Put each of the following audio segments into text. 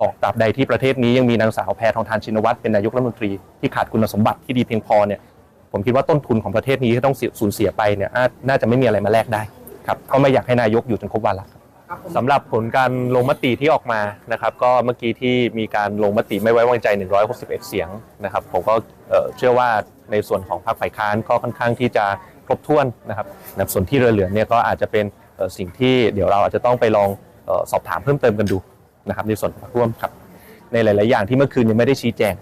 บอกตราบใดที่ประเทศนี้ยังมีนางสาวแพทองทานชินวัตรเป็นนายกรัฐมนตรีที่ขาดคุณสมบัติที่ดีเพียงพอเนี่ยผมคิดว่าต้นทุนของประเทศนี้ที่ต้องสูญเสียไปเนี่ยอาจน่าจะไม่มีอะไรมาแลกได้ครับก็ไม่อยากให้นายกอยู่จนครบวาระครับสำหรับผลการลงมติที่ออกมานะครับ ก็เมื่อกี้ที่มีการลงมติไม่ไว้วางใจ 161 เสียงนะครับ ผมก็เอ่อเชื่อว่าในส่วนของพรรคฝ่ายค้านก็ค่อนข้างที่จะครบถ้วนนะครับนะครับส่วนที่เหลือๆเนี่ยก็อาจจะเป็นเอ่อสิ่งที่เดี๋ยวเราอาจจะต้องไปลองเอ่อสอบถามเพิ่มเติมกันดู นะครับในส่วนของพรรคร่วมครับ ในหลาย ๆ อย่างที่เมื่อคืนยังไม่ได้ชี้แจง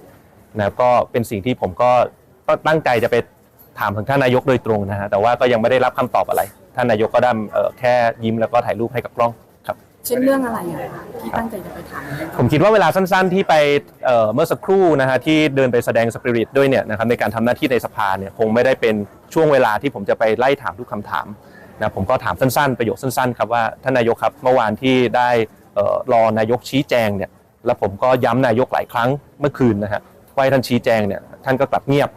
นะครับก็เป็นสิ่งที่ผมก็ก็ตั้งใจจะไปถามถึงท่านนายกโดยตรงนะฮะแต่ว่าก็ยังไม่ได้รับคำตอบอะไร ท่านนายกก็ได้เอ่อแค่ยิ้มแล้วก็ถ่ายรูปให้กับกล้องครับ เช่นเรื่องอะไรอะคะที่ตั้งใจจะไปถามเนี่ยผมคิดว่าเวลาสั้นๆที่ไปเอ่อเมื่อสักครู่นะฮะที่เดินไปแสดงสปิริตด้วยเนี่ยนะครับในการทำหน้าที่ในสภาเนี่ยคงไม่ได้เป็นช่วงเวลาที่ผมจะไปไล่ถามทุกคำถามนะผมก็ถามสั้นๆ ประโยคสั้นๆครับว่าท่านนายกครับเมื่อวานที่ได้เอ่อ รอนายกชี้แจงเนี่ยแล้วผมก็ย้ำนายกหลายครั้งเมื่อคืนนะฮะว่าท่านชี้แจงเนี่ยท่านก็กลับเงียบ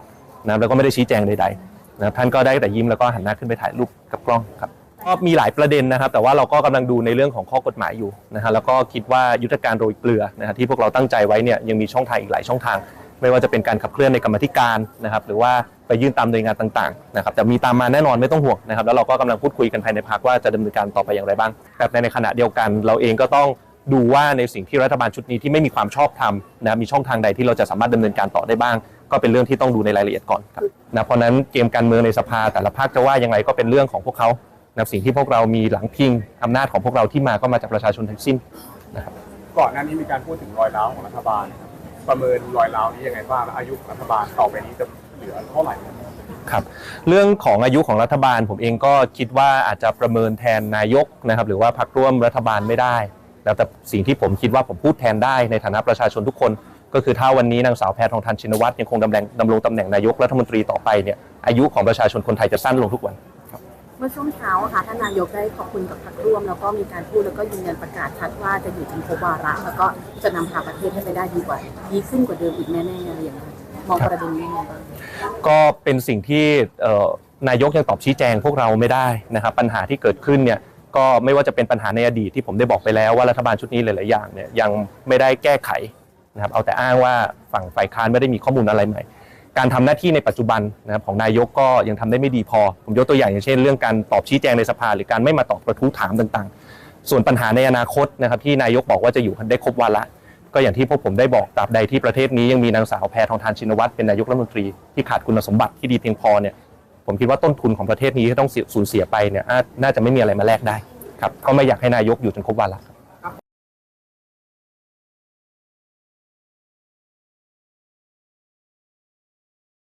นะแล้วก็ไม่ได้ชี้แจงใดๆนะท่านก็ได้แต่ยิ้มแล้วก็หันหน้าขึ้นไปถ่ายรูปกับกล้องครับก็มีหลายประเด็นนะครับ แต่ว่าเราก็กำลังดูในเรื่องของข้อกฎหมายอยู่นะฮะแล้วก็คิดว่ายุทธการโรยเกลือนะฮะที่พวกเราตั้งใจไว้เนี่ยยังมีช่องทางอีกหลายช่องทาง ไม่ว่าจะเป็นการขับเคลื่อนในกรรมธิการนะครับหรือว่า ไปยื่นตามหน่วยงานต่างๆนะครับแต่มีตามมาแน่นอนไม่ต้องห่วงนะครับแล้วเราก็กำลังพูดคุยกันภายในพรรคว่าจะดำเนินการต่อไปอย่างไรบ้าง แต่ในขณะเดียวกัน เราเองก็ต้องดูว่าในสิ่งที่รัฐบาลชุดนี้ที่ไม่มีความชอบธรรมนะมีช่องทางใดที่เราจะสามารถดำเนินการต่อได้บ้าง ก็เป็นเรื่องที่ต้องดูในรายละเอียดก่อนครับนะเพราะนั้นเกมการเมืองในสภาแต่ละพรรคจะว่ายังไงก็เป็นเรื่องของพวกเขานะสิ่งที่พวกเรามีหลังพิงอำนาจของพวกเราที่มาก็มาจากประชาชนทั้งสิ้นนะครับก่อนหน้านี้มีการพูดถึงรอยร้าวของรัฐบาล ประเมินรอยร้าวนี้ยังไงบ้างอายุของรัฐบาลต่อไปนี้จะ ลือเท่าไหร่ครับเรื่องของอายุของรัฐบาลผมเองก็คิดว่าอาจจะประเมินแทนนายกนะครับ หรือว่าพรรคร่วมรัฐบาลไม่ได้ แล้วแต่สิ่งที่ผมคิดว่าผมพูดแทนได้ในฐานะประชาชนทุกคน ก็คือถ้าวันนี้นางสาวแพทองทานชินวัตรยังคงดำแหน่งดำรงตำแหน่งนายกรัฐมนตรีต่อไปเนี่ยอายุของประชาชนคนไทยจะสั้นลงทุกวัน เมื่อช่วงเช้าอะค่ะท่านนายกได้ขอบคุณกับพรรคร่วม แล้วก็มีการพูดแล้วก็ยืนยันประกาศชัดว่าจะอยู่จนครบวาระแล้วก็จะนำพาประเทศให้ไปได้ดีกว่าดีขึ้นกว่าเดิมอีกแน่ๆอะไรอย่างเงี้ย มองประเด็นนี้ยังไงบ้างก็เป็นสิ่งที่นายกยังตอบชี้แจงพวกเราไม่ได้นะครับปัญหาที่เกิดขึ้นเนี่ยก็ไม่ว่าจะเป็นปัญหาในอดีตที่ผมได้บอกไปแล้วว่ารัฐบาลชุดนี้หลาย ๆ อย่างเนี่ยยังไม่ได้แก้ไขนะครับเอาแต่อ้างว่าฝั่งฝ่ายค้านไม่ได้มีข้อมูลอะไรใหม่ การทำหน้าที่ในปัจจุบันนะครับของนายกก็ยังทำได้ไม่ดีพอ ผมยกตัวอย่างอย่างเช่น เรื่องการตอบชี้แจงในสภาหรือการไม่มาตอบกระทู้ถามต่าง ๆ ส่วนปัญหาในอนาคตนะครับที่นายกบอกว่าจะอยู่ได้ครบวาระ ก็อย่างที่พวกผมได้บอกตราบใดที่ประเทศนี้ยังมีนางสาวแพทองทานชินวัตรเป็นนายกรัฐมนตรีที่ขาดคุณสมบัติที่ดีเพียงพอเนี่ยผมคิดว่าต้นทุนของประเทศนี้ที่ต้องสูญเสียไปเนี่ยอาจน่าจะไม่มีอะไรมาแลกได้ครับก็ไม่อยากให้นายกอยู่จนครบวาระครับ